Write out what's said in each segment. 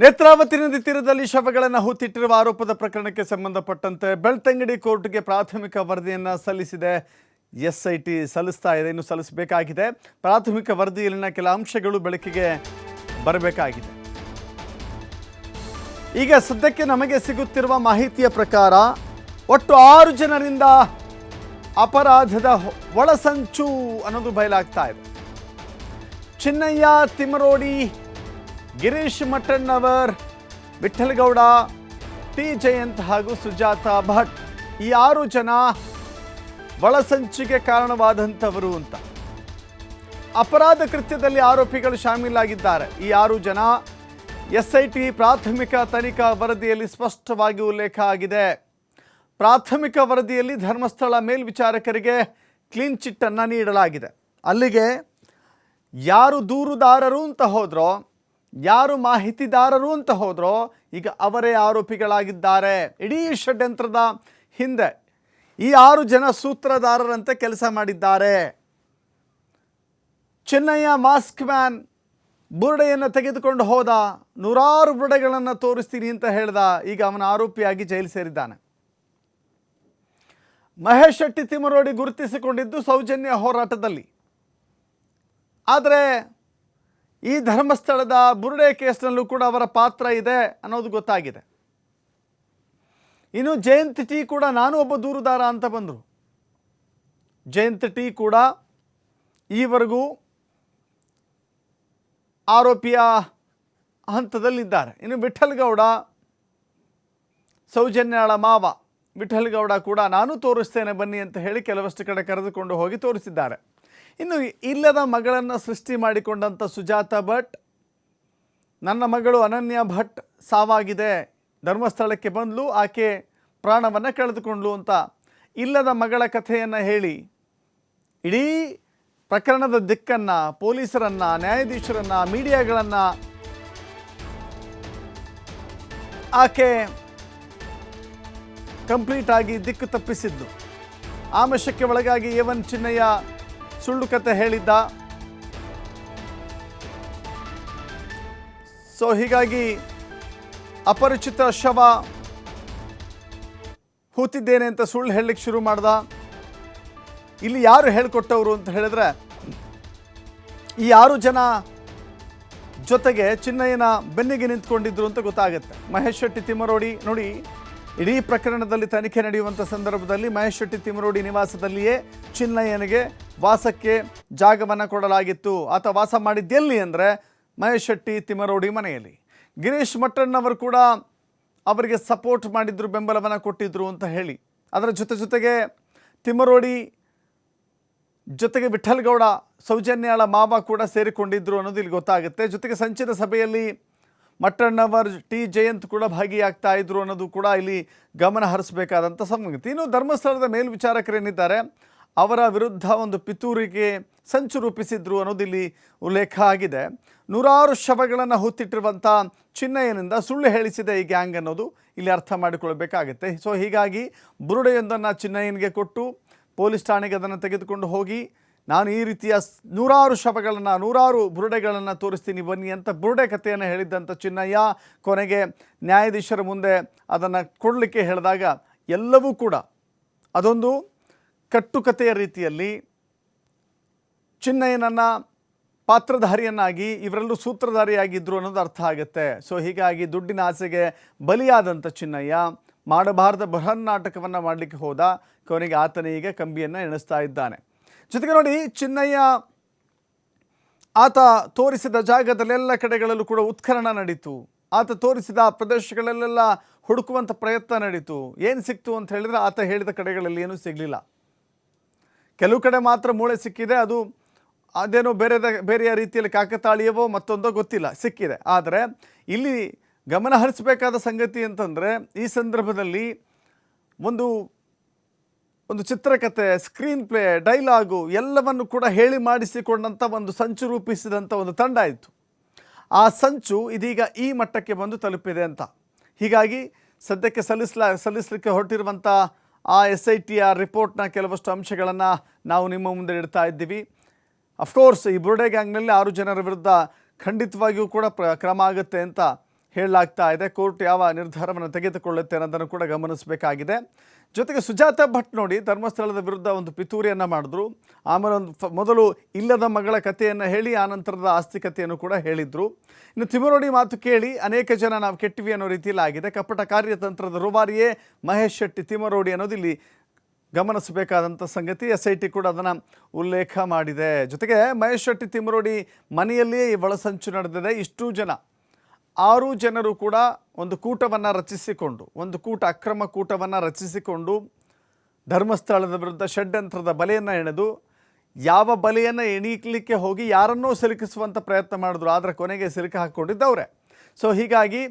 ನೇತ್ರಾವತಿ ನದಿ ತೀರದಲ್ಲಿ ಶವಗಳನ್ನು ಹೂತಿಟ್ಟಿರುವ ಆರೋಪದ ಪ್ರಕರಣಕ್ಕೆ ಸಂಬಂಧಪಟ್ಟಂತೆ ಬೆಳ್ತಂಗಡಿ ಕೋರ್ಟ್ಗೆ ಪ್ರಾಥಮಿಕ ವರದಿಯನ್ನು ಸಲ್ಲಿಸಿದೆ. ಎಸ್ ಐ ಟಿ ಸಲ್ಲಿಸ್ತಾ ಇದೆ, ಇನ್ನು ಸಲ್ಲಿಸಬೇಕಾಗಿದೆ. ಪ್ರಾಥಮಿಕ ವರದಿಯಲ್ಲಿನ ಕೆಲ ಅಂಶಗಳು ಬೆಳಕಿಗೆ ಬರಬೇಕಾಗಿದೆ. ಈಗ ಸದ್ಯಕ್ಕೆ ನಮಗೆ ಸಿಗುತ್ತಿರುವ ಮಾಹಿತಿಯ ಪ್ರಕಾರ ಒಟ್ಟು ಆರು ಜನರಿಂದ ಅಪರಾಧದ ಒಳಸಂಚು ಅನ್ನೋದು ಬಯಲಾಗ್ತಾ ಇದೆ. ಚಿನ್ನಯ್ಯ ತಿಮರೋಡಿ ಗಿರೀಶ್ ಮಠಣ್ಣವರ್ ವಿಠಲ್ಗೌಡ ಟಿ ಜಯಂತ್ ಹಾಗೂ ಸುಜಾತಾ ಭಟ್, ಈ ಆರು ಜನ ಒಳಸಂಚಿಗೆ ಕಾರಣವಾದಂಥವರು ಅಂತ. ಅಪರಾಧ ಕೃತ್ಯದಲ್ಲಿ ಆರೋಪಿಗಳು ಶಾಮೀಲಾಗಿದ್ದಾರೆ. ಈ ಆರು ಜನ ಎಸ್ ಐ ಟಿ ಪ್ರಾಥಮಿಕ ತನಿಖಾ ವರದಿಯಲ್ಲಿ ಸ್ಪಷ್ಟವಾಗಿ ಉಲ್ಲೇಖ ಆಗಿದೆ. ಪ್ರಾಥಮಿಕ ವರದಿಯಲ್ಲಿ ಧರ್ಮಸ್ಥಳ ಮೇಲ್ವಿಚಾರಕರಿಗೆ ಕ್ಲೀನ್ ಚಿಟ್ಟನ್ನು ನೀಡಲಾಗಿದೆ. ಅಲ್ಲಿಗೆ ಯಾರು ದೂರುದಾರರು ಅಂತ ಹೋದ್ರೋ ಯಾರು ಮಾಹಿತಿದಾರರು ಅಂತ ಹೋದರೋ, ಈಗ ಅವರೇ ಆರೋಪಿಗಳಾಗಿದ್ದಾರೆ. ಇಡೀ ಷಡ್ಯಂತ್ರದ ಹಿಂದೆ ಈ ಆರು ಜನ ಸೂತ್ರಧಾರರಂತೆ ಕೆಲಸ ಮಾಡಿದ್ದಾರೆ. ಚೆನ್ನಯ್ಯ ಮಾಸ್ಕ್ ಮ್ಯಾನ್ ಬುರುಡೆಯನ್ನು ತೆಗೆದುಕೊಂಡು ಹೋದ, ನೂರಾರು ಬುರುಡೆಗಳನ್ನು ತೋರಿಸ್ತೀನಿ ಅಂತ ಹೇಳ್ದ, ಈಗ ಅವನ ಆರೋಪಿಯಾಗಿ ಜೈಲು ಸೇರಿದ್ದಾನೆ. ಮಹೇಶ್ ಶೆಟ್ಟಿ ತಿಮರೋಡಿ ಗುರುತಿಸಿಕೊಂಡಿದ್ದು ಸೌಜನ್ಯ ಹೋರಾಟದಲ್ಲಿ. ಆದರೆ ಈ ಧರ್ಮಸ್ಥಳದ ಬುರುಡೆ ಕೇಸ್ನಲ್ಲೂ ಕೂಡ ಅವರ ಪಾತ್ರ ಇದೆ ಅನ್ನೋದು ಗೊತ್ತಾಗಿದೆ. ಇನ್ನು ಜಯಂತ್ ಟಿ ಕೂಡ ನಾನು ಒಬ್ಬ ದೂರುದಾರ ಅಂತ ಬಂದರು. ಜಯಂತ್ ಟಿ ಕೂಡ ಈವರೆಗೂ ಆರೋಪಿಯ ಹಂತದಲ್ಲಿದ್ದಾರೆ. ಇನ್ನು ವಿಠಲ್ಗೌಡ ಸೌಜನ್ಯಾಳ ಮಾವ ವಿಠಲ್ಗೌಡ ಕೂಡ ನಾನು ತೋರಿಸ್ತೇನೆ ಬನ್ನಿ ಅಂತ ಹೇಳಿ ಕೆಲವಷ್ಟು ಕಡೆ ಕರೆದುಕೊಂಡು ಹೋಗಿ ತೋರಿಸಿದ್ದಾರೆ. ಇನ್ನು ಇಲ್ಲದ ಮಗಳನ್ನು ಸೃಷ್ಟಿ ಮಾಡಿಕೊಂಡಂಥ ಸುಜಾತ ಭಟ್, ನನ್ನ ಮಗಳು ಅನನ್ಯ ಭಟ್ ಸಾವಾಗಿದೆ, ಧರ್ಮಸ್ಥಳಕ್ಕೆ ಬಂದಳು ಆಕೆ ಪ್ರಾಣವನ್ನು ಕಳೆದುಕೊಂಡ್ಲು ಅಂತ. ಇಲ್ಲದ ಮಗಳ ಕಥೆಯನ್ನು ಹೇಳಿ. ಇಡೀ ಪ್ರಕರಣದ ದಿಕ್ಕನ್ನು, ಪೊಲೀಸರನ್ನು, ನ್ಯಾಯಾಧೀಶರನ್ನು, ಮೀಡಿಯಾಗಳನ್ನು ಆಕೆ ಕಂಪ್ಲೀಟಾಗಿ ದಿಕ್ಕು ತಪ್ಪಿಸಿದ್ದು ಆಮಶಕ್ಕೆ ಒಳಗಾಗಿ ಏವನ್ ಚಿನ್ನಯ್ಯ ಸುಳ್ಳು ಕತೆ ಹೇಳಿದ್ದ. ಸೊ ಹೀಗಾಗಿ ಅಪರಿಚಿತ ಶವ ಹೂತಿದ್ದೇನೆ ಅಂತ ಸುಳ್ಳು ಹೇಳಲಿಕ್ಕೆ ಶುರು ಮಾಡ್ದ. ಇಲ್ಲಿ ಯಾರು ಹೇಳಿಕೊಟ್ಟವರು ಅಂತ ಹೇಳಿದ್ರೆ, ಈ ಆರು ಜನ ಜೊತೆಗೆ ಚಿನ್ನಯ್ಯನ ಬೆನ್ನಿಗೆ ನಿಂತ್ಕೊಂಡಿದ್ರು ಅಂತ ಗೊತ್ತಾಗುತ್ತೆ. ಮಹೇಶ್ ಶೆಟ್ಟಿ ತಿಮ್ಮರೋಡಿ, ನೋಡಿ, ಇಡೀ ಪ್ರಕರಣದಲ್ಲಿ ತನಿಖೆ ನಡೆಯುವಂಥ ಸಂದರ್ಭದಲ್ಲಿ ಮಹೇಶ್ ಶೆಟ್ಟಿ ತಿಮ್ಮರೋಡಿ ನಿವಾಸದಲ್ಲಿಯೇ ಚಿನ್ನಯ್ಯನಿಗೆ ವಾಸಕ್ಕೆ ಜಾಗವನ್ನು ಕೊಡಲಾಗಿತ್ತು. ಆತ ವಾಸ ಮಾಡಿದ್ದೆಲ್ಲಿ ಅಂದರೆ ಮಹೇಶ್ ಶೆಟ್ಟಿ ತಿಮ್ಮರೋಡಿ ಮನೆಯಲ್ಲಿ. ಗಿರೀಶ್ ಮಟ್ಟಣ್ಣವರು ಕೂಡ ಅವರಿಗೆ ಸಪೋರ್ಟ್ ಮಾಡಿದ್ರು, ಬೆಂಬಲವನ್ನು ಕೊಟ್ಟಿದ್ರು ಅಂತ ಹೇಳಿ. ಅದರ ಜೊತೆ ಜೊತೆಗೆ ತಿಮ್ಮರೋಡಿ ಜೊತೆಗೆ ವಿಠಲ್ಗೌಡ ಸೌಜನ್ಯಾಳ ಮಾವ ಕೂಡ ಸೇರಿಕೊಂಡಿದ್ರು ಅನ್ನೋದು ಇಲ್ಲಿ ಗೊತ್ತಾಗುತ್ತೆ. ಜೊತೆಗೆ ಸಂಚಿನ ಸಭೆಯಲ್ಲಿ ಮಟ್ಟಣ್ಣವರ್, ಟಿ ಜಯಂತ್ ಕೂಡ ಭಾಗಿಯಾಗ್ತಾ ಇದ್ರು ಅನ್ನೋದು ಕೂಡ ಇಲ್ಲಿ ಗಮನ ಹರಿಸಬೇಕಾದಂಥ ಸಂಗತಿ. ಇನ್ನು ಧರ್ಮಸ್ಥಳದ ಮೇಲ್ವಿಚಾರಕರೇನಿದ್ದಾರೆ ಅವರ ವಿರುದ್ಧ ಒಂದು ಪಿತೂರಿಗೆ ಸಂಚು ರೂಪಿಸಿದ್ರು ಅನ್ನೋದು ಇಲ್ಲಿ ಉಲ್ಲೇಖ ಆಗಿದೆ. ನೂರಾರು ಶವಗಳನ್ನು ಹೊತ್ತಿಟ್ಟಿರುವಂಥ ಚಿನ್ನಯ್ಯನಿಂದ ಸುಳ್ಳು ಹೇಳಿಸಿದೆ ಈ ಗ್ಯಾಂಗ್ ಅನ್ನೋದು. ಇಲ್ಲಿ ಅರ್ಥ ಮಾಡಿಕೊಳ್ಬೇಕಾಗುತ್ತೆ ಸೊ ಹೀಗಾಗಿ ಬುರುಡೆಯೊಂದನ್ನು ಚಿನ್ನಯ್ಯನಿಗೆ ಕೊಟ್ಟು ಪೊಲೀಸ್ ಠಾಣೆಗೆ ಅದನ್ನು ತೆಗೆದುಕೊಂಡು ಹೋಗಿ, ನಾನು ಈ ರೀತಿಯ ನೂರಾರು ಶವಗಳನ್ನು, ನೂರಾರು ಬುರುಡೆಗಳನ್ನು ತೋರಿಸ್ತೀನಿ, ಬನ್ನಿ ಅಂತ ಬುರುಡೆ ಕಥೆಯನ್ನು ಹೇಳಿದ್ದಂಥ ಚಿನ್ನಯ್ಯ ಕೊನೆಗೆ ನ್ಯಾಯಾಧೀಶರ ಮುಂದೆ ಅದನ್ನು ಕೊಡಲಿಕ್ಕೆ ಹೇಳಿದಾಗ ಎಲ್ಲವೂ ಕೂಡ ಅದೊಂದು ಕಟ್ಟುಕತೆಯ ರೀತಿಯಲ್ಲಿ ಚಿನ್ನಯ್ಯನನ್ನು ಪಾತ್ರಧಾರಿಯನ್ನಾಗಿ, ಇವರೆಲ್ಲೂ ಸೂತ್ರಧಾರಿಯಾಗಿದ್ದರು ಅನ್ನೋದು ಅರ್ಥ ಆಗುತ್ತೆ. ಸೊ ಹೀಗಾಗಿ ದುಡ್ಡಿನ ಆಸೆಗೆ ಬಲಿಯಾದಂಥ ಚಿನ್ನಯ್ಯ ಮಾಡಬಾರದ ಬೃಹನ್ ನಾಟಕವನ್ನು ಮಾಡಲಿಕ್ಕೆ ಹೋದ. ಕೊನೆಗೆ ಆತನೇ ಈಗ ಕಂಬಿಯನ್ನು ಎಣಿಸ್ತಾ ಇದ್ದಾನೆ. ಜೊತೆಗೆ ನೋಡಿ, ಚಿನ್ನಯ್ಯ ಆತ ತೋರಿಸಿದ ಜಾಗದಲ್ಲೆಲ್ಲ ಕಡೆಗಳಲ್ಲೂ ಕೂಡ ಉತ್ಖನನ ನಡೀತು. ಆತ ತೋರಿಸಿದ ಪ್ರದೇಶಗಳಲ್ಲೆಲ್ಲ ಹುಡುಕುವಂಥ ಪ್ರಯತ್ನ ನಡೀತು. ಏನು ಸಿಕ್ತು ಅಂತ ಹೇಳಿದರೆ ಆತ ಹೇಳಿದ ಕಡೆಗಳಲ್ಲಿ ಏನೂ ಸಿಗಲಿಲ್ಲ. ಕೆಲವು ಕಡೆ ಮಾತ್ರ ಮೂಳೆ ಸಿಕ್ಕಿದೆ. ಅದು ಅದೇನೋ ಬೇರೆ ಬೇರೆಯ ರೀತಿಯಲ್ಲಿ ಕಾಕತಾಳೀಯವೋ ಮತ್ತೊಂದೋ ಗೊತ್ತಿಲ್ಲ, ಸಿಕ್ಕಿದೆ. ಆದರೆ ಇಲ್ಲಿ ಗಮನ ಹರಿಸಬೇಕಾದ ಸಂಗತಿ ಅಂತಂದರೆ ಈ ಸಂದರ್ಭದಲ್ಲಿ ಒಂದು ಒಂದು ಚಿತ್ರಕಥೆ ಸ್ಕ್ರೀನ್ ಪ್ಲೇ ಡೈಲಾಗು ಎಲ್ಲವನ್ನು ಕೂಡ ಹೇಳಿ ಮಾಡಿಸಿಕೊಂಡಂಥ ಒಂದು ಸಂಚು ರೂಪಿಸಿದಂಥ ಒಂದು ತಂಡ ಇತ್ತು ಆ ಸಂಚು ಇದೀಗ ಈ ಮಟ್ಟಕ್ಕೆ ಬಂದು ತಲುಪಿದೆ ಅಂತ. ಹೀಗಾಗಿ ಸದ್ಯಕ್ಕೆ ಸಲ್ಲಿಸ್ಲಾ, ಸಲ್ಲಿಸಲಿಕ್ಕೆ ಹೊರಟಿರುವಂಥ ಆ ಎಸ್ ಐ ಟಿಯ ರಿಪೋರ್ಟ್ನ ಕೆಲವಷ್ಟು ಅಂಶಗಳನ್ನು ನಾವು ನಿಮ್ಮ ಮುಂದೆ ಇಡ್ತಾ ಇದ್ದೀವಿ. ಅಫ್ಕೋರ್ಸ್ ಈ ಬುರ್ಡೆ ಗ್ಯಾಂಗ್ನಲ್ಲಿ ಆರು ಜನರ ವಿರುದ್ಧ ಖಂಡಿತವಾಗಿಯೂ ಕೂಡ ಪ್ರ, ಕ್ರಮ ಆಗುತ್ತೆ ಅಂತ ಹೇಳಲಾಗ್ತಾ ಇದೆ. ಕೋರ್ಟ್ ಯಾವ ನಿರ್ಧಾರವನ್ನು ತೆಗೆದುಕೊಳ್ಳುತ್ತೆ ಅನ್ನೋದನ್ನು ಕೂಡ ಗಮನಿಸಬೇಕಾಗಿದೆ. ಜೊತೆಗೆ ಸುಜಾತ ಭಟ್ ನೋಡಿ ಧರ್ಮಸ್ಥಳದ ವಿರುದ್ಧ ಒಂದು ಪಿತೂರಿಯನ್ನು ಮಾಡಿದ್ರು. ಆಮೇಲೆ ಒಂದು ಫ- ಮೊದಲು ಇಲ್ಲದ ಮಗಳ ಕಥೆಯನ್ನು ಹೇಳಿ ಆನಂತರದ ಆಸ್ತಿ ಕಥೆಯನ್ನು ಕೂಡ ಹೇಳಿದರು. ಇನ್ನು ತಿಮರೋಡಿ ಮಾತು ಕೇಳಿ ಅನೇಕ ಜನ ನಾವು ಕೆಟ್ಟಿವಿ ಅನ್ನೋ ರೀತಿಯಲ್ಲಿ ಆಗಿದೆ. ಕಪಟ ಕಾರ್ಯತಂತ್ರದ ರೂವಾರಿಯೇ ಮಹೇಶ್ ಶೆಟ್ಟಿ ತಿಮರೋಡಿ ಅನ್ನೋದು ಇಲ್ಲಿ ಗಮನಿಸಬೇಕಾದಂಥ ಸಂಗತಿ. ಎಸ್ ಐ ಟಿ ಕೂಡ ಅದನ್ನು ಉಲ್ಲೇಖ ಮಾಡಿದೆ. ಜೊತೆಗೆ ಮಹೇಶ್ ಶೆಟ್ಟಿ ತಿಮರೋಡಿ ಮನೆಯಲ್ಲಿಯೇ ಈ ಒಳಸಂಚು ನಡೆದಿದೆ. ಇಷ್ಟು ಜನ ಆರು ಜನರು ಕೂಡ ಒಂದು ಕೂಟವನ್ನು ರಚಿಸಿಕೊಂಡು, ಒಂದು ಕೂಟ ಅಕ್ರಮ ಕೂಟವನ್ನು ರಚಿಸಿಕೊಂಡು ಧರ್ಮಸ್ಥಳದ ವಿರುದ್ಧ ಷಡ್ಯಂತ್ರದ ಬಲೆಯನ್ನು ಎಣೆದು, ಯಾವ ಬಲೆಯನ್ನು ಎಣೀಕಲಿಕ್ಕೆ ಹೋಗಿ ಯಾರನ್ನೋ ಸಿಲುಕಿಸುವಂಥ ಪ್ರಯತ್ನ ಮಾಡಿದ್ರು, ಆದರೆ ಕೊನೆಗೆ ಸಿಲುಕಿ ಹಾಕ್ಕೊಂಡಿದ್ದವ್ರೆ ಸೊ ಹೀಗಾಗಿ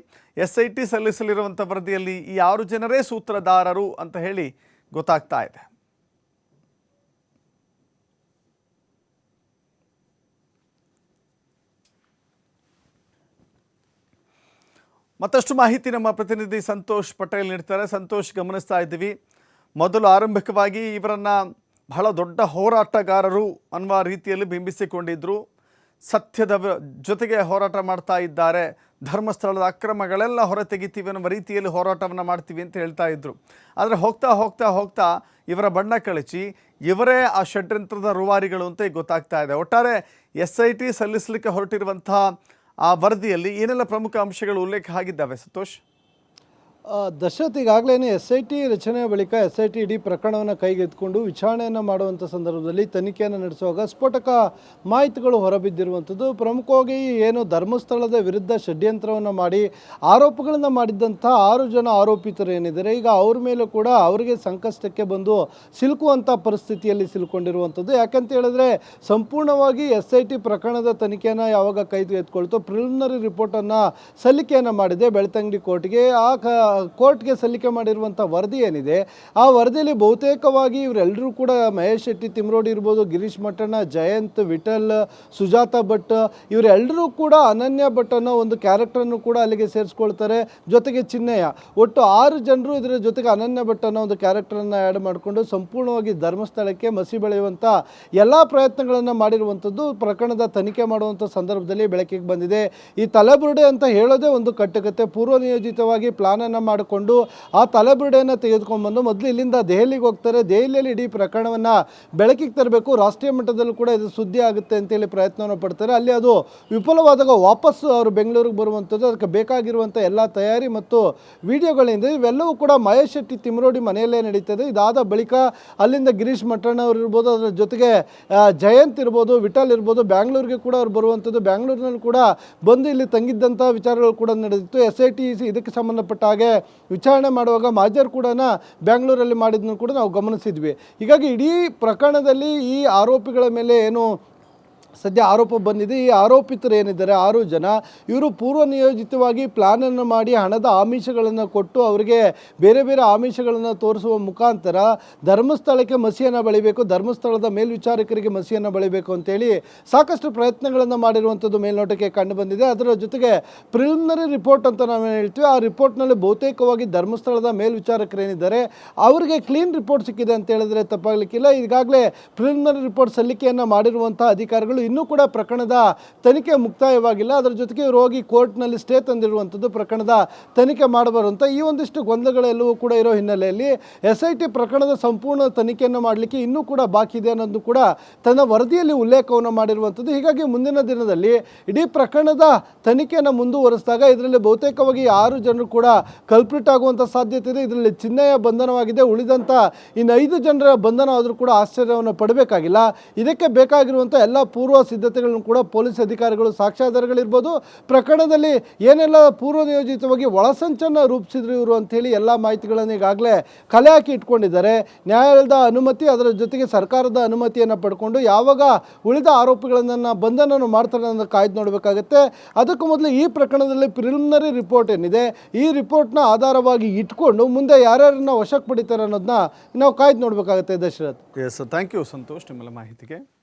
ಎಸ್ ಐ ಟಿ ಸಲ್ಲಿಸಲಿರುವಂಥ ವರದಿಯಲ್ಲಿ ಈ ಆರು ಜನರೇ ಸೂತ್ರಧಾರರು ಅಂತ ಹೇಳಿ ಗೊತ್ತಾಗ್ತಾ ಇದೆ. ಮತ್ತಷ್ಟು ಮಾಹಿತಿ ನಮ್ಮ ಪ್ರತಿನಿಧಿ ಸಂತೋಷ್ ಪಟೇಲ್ ನೀಡ್ತಾರೆ. ಸಂತೋಷ್, ಗಮನಿಸ್ತಾ ಇದ್ದೀವಿ. ಮೊದಲು ಆರಂಭಿಕವಾಗಿ ಇವರನ್ನು ಬಹಳ ದೊಡ್ಡ ಹೋರಾಟಗಾರರು ಅನ್ನುವ ರೀತಿಯಲ್ಲಿ ಬಿಂಬಿಸಿಕೊಂಡಿದ್ದರು ಸತ್ಯದ ಜೊತೆಗೆ ಹೋರಾಟ ಮಾಡ್ತಾ ಇದ್ದಾರೆ. ಧರ್ಮಸ್ಥಳದ ಅಕ್ರಮಗಳೆಲ್ಲ ಹೊರತೆಗಿತೀವಿ ಅನ್ನುವ ರೀತಿಯಲ್ಲಿ ಹೋರಾಟವನ್ನು ಮಾಡ್ತೀವಿ ಅಂತ ಹೇಳ್ತಾ ಇದ್ದರು ಆದರೆ ಹೋಗ್ತಾ ಹೋಗ್ತಾ ಹೋಗ್ತಾ ಇವರ ಬಣ್ಣ ಕಳಚಿ ಇವರೇ ಆ ಷಡ್ಯಂತ್ರದ ರೂವಾರಿಗಳು ಅಂತ ಗೊತ್ತಾಗ್ತಾ ಇದೆ. ಒಟ್ಟಾರೆ ಎಸ್ ಐ ಟಿ ಸಲ್ಲಿಸಲಿಕ್ಕೆ ಹೊರಟಿರುವಂತಹ ಆ ವರದಿಯಲ್ಲಿ ಏನೆಲ್ಲ ಪ್ರಮುಖ ಅಂಶಗಳು ಉಲ್ಲೇಖ ಆಗಿದ್ದಾವೆ ಸಂತೋಷ್? ದಶರಥ್ ಈಗಾಗಲೇ ಎಸ್ ಐ ಟಿ ರಚನೆಯ ಬಳಿಕ ಎಸ್ ಐ ಟಿ ಇಡೀ ಪ್ರಕರಣವನ್ನು ಕೈಗೆತ್ತಿಕೊಂಡು ವಿಚಾರಣೆಯನ್ನು ಮಾಡುವಂಥ ಸಂದರ್ಭದಲ್ಲಿ ತನಿಖೆಯನ್ನು ನಡೆಸುವಾಗ ಸ್ಫೋಟಕ ಮಾಹಿತಿಗಳು ಹೊರಬಿದ್ದಿರುವಂಥದ್ದು. ಪ್ರಮುಖವಾಗಿ ಏನು ಧರ್ಮಸ್ಥಳದ ವಿರುದ್ಧ ಷಡ್ಯಂತ್ರವನ್ನು ಮಾಡಿ ಆರೋಪಗಳನ್ನು ಮಾಡಿದ್ದಂಥ ಆರು ಜನ ಆರೋಪಿತರು ಏನಿದ್ದಾರೆ, ಈಗ ಅವ್ರ ಮೇಲೂ ಕೂಡ ಅವರಿಗೆ ಸಂಕಷ್ಟಕ್ಕೆ ಬಂದು ಸಿಲುಕುವಂಥ ಪರಿಸ್ಥಿತಿಯಲ್ಲಿ ಸಿಲುಕೊಂಡಿರುವಂಥದ್ದು. ಯಾಕೆಂತ ಹೇಳಿದ್ರೆ ಸಂಪೂರ್ಣವಾಗಿ ಎಸ್ ಐ ಟಿ ಪ್ರಕರಣದ ತನಿಖೆಯನ್ನು ಯಾವಾಗ ಕೈ ಎತ್ಕೊಳ್ತೋ ಪ್ರಿಲಿಮಿನರಿ ರಿಪೋರ್ಟನ್ನು ಸಲ್ಲಿಕೆಯನ್ನು ಮಾಡಿದೆ ಬೆಳ್ತಂಗಡಿ ಕೋರ್ಟ್ಗೆ. ಆ ಕೋರ್ಟ್ಗೆ ಸಲ್ಲಿಕೆ ಮಾಡಿರುವಂಥ ವರದಿ ಏನಿದೆ, ಆ ವರದಿಯಲ್ಲಿ ಬಹುತೇಕವಾಗಿ ಇವರೆಲ್ಲರೂ ಕೂಡ ಮಹೇಶ್ ಶೆಟ್ಟಿ, ತಿಮ್ರೋಡಿ ಇರ್ಬೋದು, ಗಿರೀಶ್ ಮಟ್ಟಣ್ಣ ಜಯಂತ್, ವಿಠಲ್, ಸುಜಾತ ಭಟ್, ಇವರೆಲ್ಲರೂ ಕೂಡ ಅನನ್ಯ ಭಟ್ ಅನ್ನೋ ಒಂದು ಕ್ಯಾರೆಕ್ಟರನ್ನು ಕೂಡ ಅಲ್ಲಿಗೆ ಸೇರಿಸ್ಕೊಳ್ತಾರೆ. ಜೊತೆಗೆ ಚಿನ್ನಯ್ಯ ಒಟ್ಟು ಆರು ಜನರು ಇದರ ಜೊತೆಗೆ ಅನನ್ಯ ಭಟ್ ಅನ್ನೋ ಒಂದು ಕ್ಯಾರೆಕ್ಟರನ್ನು ಆ್ಯಡ್ ಮಾಡಿಕೊಂಡು ಸಂಪೂರ್ಣವಾಗಿ ಧರ್ಮಸ್ಥಳಕ್ಕೆ ಮಸಿ ಬೆಳೆಯುವಂಥ ಎಲ್ಲ ಪ್ರಯತ್ನಗಳನ್ನು ಮಾಡಿರುವಂಥದ್ದು ಪ್ರಕರಣದ ತನಿಖೆ ಮಾಡುವಂಥ ಸಂದರ್ಭದಲ್ಲಿ ಬೆಳಕಿಗೆ ಬಂದಿದೆ. ಈ ತಲೆಬುರುಡೆ ಅಂತ ಹೇಳೋದೇ ಒಂದು ಕಟ್ಟುಕತೆ. ಪೂರ್ವ ನಿಯೋಜಿತವಾಗಿ ಪ್ಲಾನನ್ನು ಮಾಡಿಕೊಂಡು ಆ ತಲೆಬುರುಡೆಯನ್ನು ತೆಗೆದುಕೊಂಡ್ಬಂದು ಮೊದಲು ಇಲ್ಲಿಂದ ದೆಹಲಿಗೆ ಹೋಗ್ತಾರೆ. ದೆಹಲಿಯಲ್ಲಿ ಇಡೀ ಪ್ರಕರಣವನ್ನು ಬೆಳಕಿಗೆ ತರಬೇಕು. ರಾಷ್ಟ್ರೀಯ ಮಟ್ಟದಲ್ಲೂ ಕೂಡ ಇದು ಸುದ್ದಿ ಆಗುತ್ತೆ ಅಂತೇಳಿ ಪ್ರಯತ್ನವನ್ನು ಪಡ್ತಾರೆ. ಅಲ್ಲಿ ಅದು ವಿಫಲವಾದಾಗ ವಾಪಸ್ ಅವರು ಬೆಂಗಳೂರಿಗೆ ಬರುವಂಥದ್ದು, ಅದಕ್ಕೆ ಬೇಕಾಗಿರುವಂಥ ಎಲ್ಲ ತಯಾರಿ ಮತ್ತು ವಿಡಿಯೋಗಳಿಂದ ಇವೆಲ್ಲವೂ ಕೂಡ ಮಹೇಶ್ ಶೆಟ್ಟಿ ತಿಮ್ರೋಡಿ ಮನೆಯಲ್ಲೇ ನಡೀತದೆ. ಇದಾದ ಬಳಿಕ ಅಲ್ಲಿಂದ ಗಿರೀಶ್ ಮಠಣ್ಣ ಅವರು ಇರ್ಬೋದು, ಅದರ ಜೊತೆಗೆ ಜಯಂತ್ ಇರ್ಬೋದು, ವಿಠಲ್ ಇರ್ಬೋದು, ಬ್ಯಾಂಗ್ಳೂರಿಗೆ ಕೂಡ ಅವ್ರು ಬರುವಂಥದ್ದು. ಬ್ಯಾಂಗ್ಳೂರಿನಲ್ಲಿ ಕೂಡ ಬಂದು ಇಲ್ಲಿ ತಂಗಿದ್ದಂಥ ವಿಚಾರಗಳು ಕೂಡ ನಡೆದಿತ್ತು. ಎಸ್ ಐ ಟಿ ಇದಕ್ಕೆ ಸಂಬಂಧಪಟ್ಟ ಹಾಗೆ ವಿಚಾರಣೆ ಮಾಡುವಾಗ ಮಾಜರ್ ಕೂಡ ಬೆಂಗಳೂರಲ್ಲಿ ಮಾಡಿದ್ದನ್ನು ಕೂಡ ನಾವು ಗಮನಿಸಿದ್ವಿ. ಹೀಗಾಗಿ ಇಡೀ ಪ್ರಕರಣದಲ್ಲಿ ಈ ಆರೋಪಿಗಳ ಮೇಲೆ ಏನು ಸದ್ಯ ಆರೋಪ ಬಂದಿದೆ. ಈ ಆರೋಪಿತರು ಏನಿದ್ದಾರೆ? ಆರು ಜನ. ಇವರು ಪೂರ್ವ ನಿಯೋಜಿತವಾಗಿ ಪ್ಲಾನನ್ನು ಮಾಡಿ ಹಣದ ಆಮಿಷಗಳನ್ನು ಕೊಟ್ಟು ಅವರಿಗೆ ಬೇರೆ ಬೇರೆ ಆಮಿಷಗಳನ್ನು ತೋರಿಸುವ ಮುಖಾಂತರ ಧರ್ಮಸ್ಥಳಕ್ಕೆ ಮಸಿಯನ್ನು ಬಳಿಬೇಕು, ಧರ್ಮಸ್ಥಳದ ಮೇಲ್ವಿಚಾರಕರಿಗೆ ಮಸಿಯನ್ನು ಬಳಿಬೇಕು ಅಂತೇಳಿ ಸಾಕಷ್ಟು ಪ್ರಯತ್ನಗಳನ್ನು ಮಾಡಿರುವಂಥದ್ದು ಮೇಲ್ನೋಟಕ್ಕೆ ಕಂಡು ಬಂದಿದೆ. ಅದರ ಜೊತೆಗೆ ಪ್ರಿಲಿಮಿನರಿ ರಿಪೋರ್ಟ್ ಅಂತ ನಾವು ಹೇಳ್ತೀವಿ. ಆ ರಿಪೋರ್ಟ್ನಲ್ಲಿ ಬಹುತೇಕವಾಗಿ ಧರ್ಮಸ್ಥಳದ ಮೇಲ್ವಿಚಾರಕರು ಏನಿದ್ದಾರೆ ಅವರಿಗೆ ಕ್ಲೀನ್ ರಿಪೋರ್ಟ್ ಸಿಕ್ಕಿದೆ ಅಂತ ಹೇಳಿದ್ರೆ ತಪ್ಪಾಗಲಿಕ್ಕಿಲ್ಲ. ಈಗಾಗಲೇ ಪ್ರಿಲಿಮಿನರಿ ರಿಪೋರ್ಟ್ ಸಲ್ಲಿಕೆಯನ್ನು ಮಾಡಿರುವಂಥ ಅಧಿಕಾರಿಗಳು ಇನ್ನೂ ಕೂಡ ಪ್ರಕರಣದ ತನಿಖೆ ಮುಕ್ತಾಯವಾಗಿಲ್ಲ. ಅದರ ಜೊತೆಗೆ ರೋಗಿ ಕೋರ್ಟ್ನಲ್ಲಿ ಸ್ಟೇ ತಂದಿರುವಂಥದ್ದು ಪ್ರಕರಣದ ತನಿಖೆ ಮಾಡಬಾರಂತ ಈ ಒಂದಿಷ್ಟು ಗೊಂದಲಗಳೆಲ್ಲವೂ ಕೂಡ ಇರೋ ಹಿನ್ನೆಲೆಯಲ್ಲಿ ಎಸ್ ಐ ಟಿ ಪ್ರಕರಣದ ಸಂಪೂರ್ಣ ತನಿಖೆಯನ್ನು ಮಾಡಲಿಕ್ಕೆ ಇನ್ನೂ ಕೂಡ ಬಾಕಿ ಇದೆ ಅನ್ನೋದು ಕೂಡ ತನ್ನ ವರದಿಯಲ್ಲಿ ಉಲ್ಲೇಖವನ್ನು ಮಾಡಿರುವಂಥದ್ದು. ಹೀಗಾಗಿ ಮುಂದಿನ ದಿನದಲ್ಲಿ ಇಡೀ ಪ್ರಕರಣದ ತನಿಖೆಯನ್ನು ಮುಂದುವರೆಸಿದಾಗ ಇದರಲ್ಲಿ ಬಹುತೇಕವಾಗಿ ಆರು ಜನರು ಕೂಡ ಕಲ್ಪ್ರಿಟ್ ಆಗುವಂಥ ಸಾಧ್ಯತೆ ಇದೆ. ಇದರಲ್ಲಿ ಚಿನ್ನಯ ಬಂಧನವಾಗಿದೆ. ಉಳಿದಂಥ ಇನ್ನು ಐದು ಜನರ ಬಂಧನ ಆದರೂ ಕೂಡ ಆಶ್ಚರ್ಯವನ್ನು ಪಡಬೇಕಾಗಿಲ್ಲ. ಇದಕ್ಕೆ ಬೇಕಾಗಿರುವಂಥ ಎಲ್ಲ ಪೂರ್ವ ಸಿದ್ಧತೆಗಳನ್ನು ಕೂಡ ಪೊಲೀಸ್ ಅಧಿಕಾರಿಗಳು ಸಾಕ್ಷ್ಯಾಧಾರಗಳಿರ್ಬೋದು. ಪ್ರಕರಣದಲ್ಲಿ ಏನೆಲ್ಲ ಪೂರ್ವ ನಿಯೋಜಿತವಾಗಿ ಒಳಸಂಚನ್ನು ರೂಪಿಸಿದ್ರು ಇವರು ಅಂಥೇಳಿ ಎಲ್ಲ ಮಾಹಿತಿಗಳನ್ನು ಈಗಾಗಲೇ ಕಲೆ ಹಾಕಿ ಇಟ್ಕೊಂಡಿದ್ದಾರೆ. ನ್ಯಾಯಾಲಯದ ಅನುಮತಿ, ಅದರ ಜೊತೆಗೆ ಸರ್ಕಾರದ ಅನುಮತಿಯನ್ನು ಪಡ್ಕೊಂಡು ಯಾವಾಗ ಉಳಿದ ಆರೋಪಿಗಳನ್ನು ಬಂಧನ ಮಾಡ್ತಾರೆ ಅನ್ನೋದು ಕಾಯ್ದು ನೋಡಬೇಕಾಗತ್ತೆ. ಅದಕ್ಕೂ ಮೊದಲು ಈ ಪ್ರಕರಣದಲ್ಲಿ ಪ್ರಿಲಿಮಿನರಿ ರಿಪೋರ್ಟ್ ಏನಿದೆ, ಈ ರಿಪೋರ್ಟ್ನ ಆಧಾರವಾಗಿ ಇಟ್ಕೊಂಡು ಮುಂದೆ ಯಾರ್ಯಾರನ್ನ ವಶಕ್ಕೆ ಪಡಿತಾರೆ ಅನ್ನೋದನ್ನ ನಾವು ಕಾಯ್ದು ನೋಡಬೇಕಾಗುತ್ತೆ. Dasharath. Yes thank you Santosh ನಿಮ್ಮೆಲ್ಲ ಮಾಹಿತಿಗೆ.